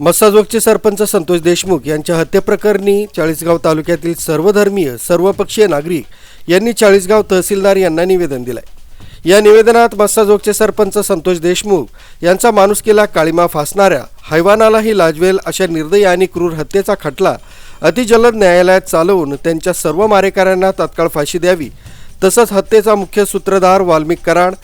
मस्साजोगचे सरपंच संतोष देशमुख यांच्या हत्येप्रकरणी चाळीसगाव तालुक्यातील सर्वधर्मीय सर्वपक्षीय नागरिक यांनी चाळीसगाव तहसीलदार यांना निवेदन दिलंय. या निवेदनात मस्साजोगचे सरपंच संतोष देशमुख यांचा माणुसकीला काळीमा फासणाऱ्या हैवानालाही लाजवेल अशा निर्दयी आणि क्रूर हत्येचा खटला अतिजलद न्यायालयात चालवून त्यांच्या सर्व मारेकऱ्यांना तात्काळ फाशी द्यावी तसंच हत्येचा मुख्य सूत्रधार वाल्मिक कराड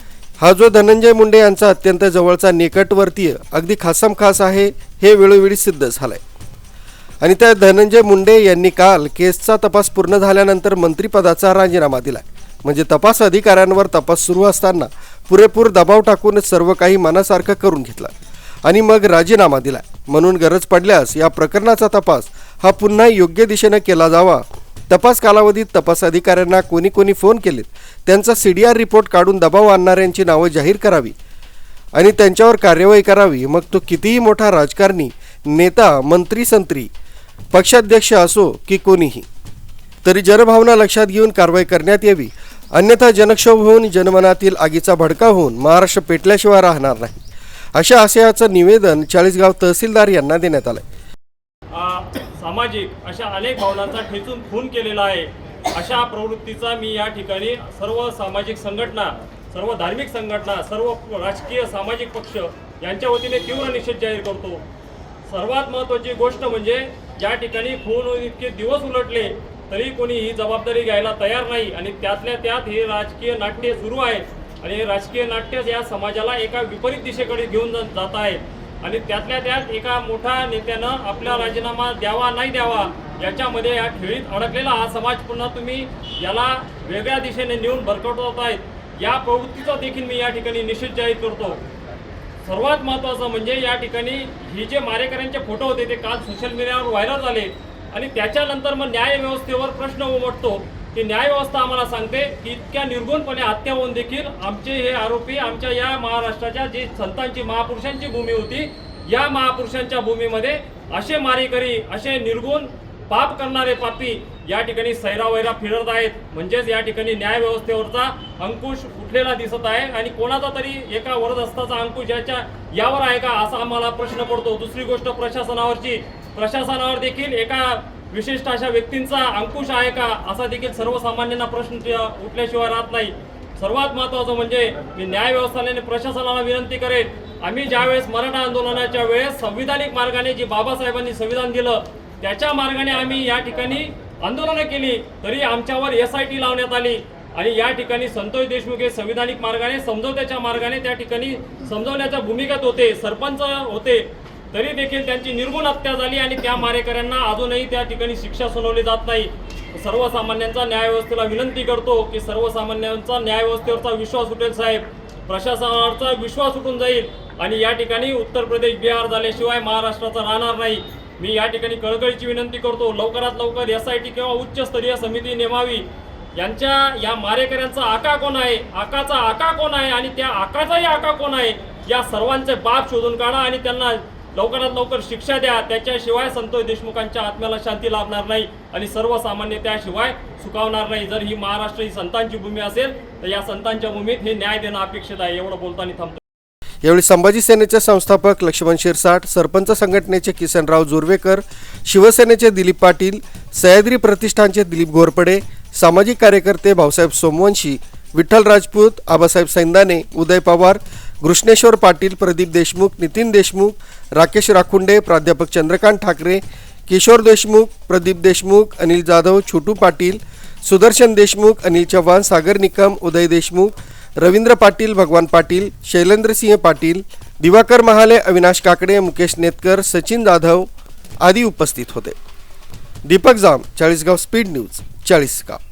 हा जो धनंजय मुंडे यांचा अत्यंत जवळचा निकटवर्तीय अगदी खासम खास आहे हे वेळोवेळी सिद्ध झालंय. आणि त्या धनंजय मुंडे यांनी काल केसचा तपास पूर्ण झाल्यानंतर मंत्रिपदाचा राजीनामा दिलाय. म्हणजे तपास अधिकाऱ्यांवर तपास सुरू असताना पुरेपूर दबाव टाकून सर्व काही मनासारखं करून घेतला आणि मग राजीनामा दिलाय. म्हणून गरज पडल्यास या प्रकरणाचा तपास हा पुन्हा योग्य दिशेनं केला जावा. तपास कालावधीत तपास अधिकाऱ्यांना कोणी कोणी फोन केलेत त्यांचा सी डी आर रिपोर्ट काढून दबाव आणणाऱ्यांची नावं जाहीर करावी आणि त्यांच्यावर कार्यवाही करावी. मग तो कितीही मोठा राजकारणी नेता मंत्री संत्री पक्षाध्यक्ष असो की कोणीही तरी जनभावना लक्षात घेऊन कारवाई करण्यात यावी. अन्यथा जनक्षोभ होऊन जनमनातील आगीचा भडका होऊन महाराष्ट्र पेटल्याशिवाय राहणार नाही. अशा आशयाचं निवेदन चाळीसगाव तहसीलदार यांना देण्यात आलंय. सामाजिक अशा अनेक भावनांचा ठेचून खून केलेला आहे. अशा प्रवृत्तीचा मी या ठिकाणी सर्व सामाजिक संघटना सर्व धार्मिक संघटना सर्व राजकीय सामाजिक पक्ष यांच्या वतीने तीव्र निषेध जाहीर करतो. सर्वात महत्त्वाची गोष्ट म्हणजे ज्या ठिकाणी खून इतके दिवस उलटले तरी कोणी ही जबाबदारी घ्यायला तयार नाही आणि त्यातल्या त्यात हे राजकीय नाट्य सुरू आहे. आणि हे राजकीय नाट्य या समाजाला एका विपरीत दिशेकडे घेऊन जा- जात आहे. आणि त्यातल्या त्यात एका मोठ्या नेत्यानं आपला राजीनामा द्यावा नाही द्यावा याच्यामध्ये या खेळीत अडकलेला हा समाज पुन्हा तुम्ही याला वेगळ्या दिशेने नेऊन भरकटवत आहेत. या प्रवृत्तीचा देखील मी या ठिकाणी निषेध जाहीर करतो. सर्वात महत्त्वाचं म्हणजे या ठिकाणी ही जे मारेकऱ्यांचे फोटो होते ते काल सोशल मीडियावर व्हायरल झाले. आणि त्याच्यानंतर मग न्यायव्यवस्थेवर प्रश्न उमटतो. की न्यायव्यवस्था आम्हाला सांगते की इतक्या निर्गुणपणे हत्या होऊन देखील आमचे हे आरोपी आमच्या या महाराष्ट्राच्या जी संतांची महापुरुषांची भूमी होती या महापुरुषांच्या भूमीमध्ये असे मारेकरी असे निर्गुण पाप करणारे पापी या ठिकाणी सैरावैरा फिरत आहेत. म्हणजेच या ठिकाणी न्यायव्यवस्थेवरचा अंकुश उठलेला दिसत आहे आणि कोणाचा तरी एका वरदस्ताचा अंकुश याच्या यावर आहे का असा आम्हाला प्रश्न पडतो. दुसरी गोष्ट प्रशासनावरची. प्रशासनावर देखील एका विशिष्ट अशा व्यक्तींचा अंकुश आहे का? असा देखील सर्वसामान्यांना प्रश्न उठल्याशिवाय राहत नाही. सर्वात महत्त्वाचं म्हणजे मी न्याय व्यवस्थाने प्रशासनाला विनंती करेन. आम्ही ज्यावेळेस मराठा आंदोलनाच्या वेळेस संविधानिक मार्गाने जे बाबासाहेबांनी संविधान दिलं त्याच्या मार्गाने आम्ही या ठिकाणी आंदोलनं केली तरी आमच्यावर एस आय टी लावण्यात आली. आणि या ठिकाणी संतोष देशमुख हे संविधानिक मार्गाने समजवत्याच्या मार्गाने त्या ठिकाणी समजवण्याच्या भूमिकेत होते सरपंच होते. तरी देखील त्यांची निर्गुण हत्या झाली आणि त्या मारेकऱ्यांना अजूनही त्या ठिकाणी शिक्षा सुनावली जात नाही. सर्वसामान्यांचा न्यायव्यवस्थेला विनंती करतो की सर्वसामान्यांचा न्यायव्यवस्थेवरचा विश्वास उठेल साहेब. प्रशासनावरचा विश्वास उठून जाईल आणि या ठिकाणी उत्तर प्रदेश बिहार झाल्याशिवाय महाराष्ट्राचा राहणार नाही. मी या ठिकाणी कळकळीची विनंती करतो लवकरात लवकर एस आय टी किंवा उच्चस्तरीय समिती नेमावी. यांच्या या मारेकऱ्यांचा आका कोण आहे? आकाचा आका कोण आहे? आणि त्या आकाचाही आका कोण आहे? या सर्वांचे बाप शोधून काढा आणि त्यांना लवकरात लवकर शिक्षा द्या. त्याच्याशिवाय संतोष देशमुखांच्या आत्म्याला शांती लाभणार नाही आणि सर्वसामान्य त्याशिवाय सुकावणार नाही. जर ही महाराष्ट्र ही संतांची भूमी असेल तर या संतांच्या भूमीत हे न्याय देणं अपेक्षित आहे. एवढं बोलताना थांबतो. यावेळी संभाजी सेनेचे संस्थापक लक्ष्मण शिरसाट सरपंच संघटनेचे किसनराव जुर्वेकर शिवसेनेचे दिलीप पाटील सह्याद्री प्रतिष्ठानचे दिलीप घोरपडे सामाजिक कार्यकर्ते भाऊसाहेब सोमवंशी विठ्ठल राजपूत आबासाहेब सैंदाने उदय पवार घृष्णेश्वर पाटील प्रदीप देशमुख नितीन देशमुख राकेश राखुंडे प्राध्यापक चंद्रकांत ठाकरे किशोर देशमुख प्रदीप देशमुख अनिल जाधव छोटू पाटील सुदर्शन देशमुख अनिल चव्हाण सागर निकम उदय देशमुख रवींद्र पाटील भगवान पाटील शैलेंद्रसिंह पाटील दिवाकर महाले अविनाश काकडे मुकेश नेतकर सचिन जाधव आदी उपस्थित होते. Deepak Jam Chalisgaon speed news Chalisgaon.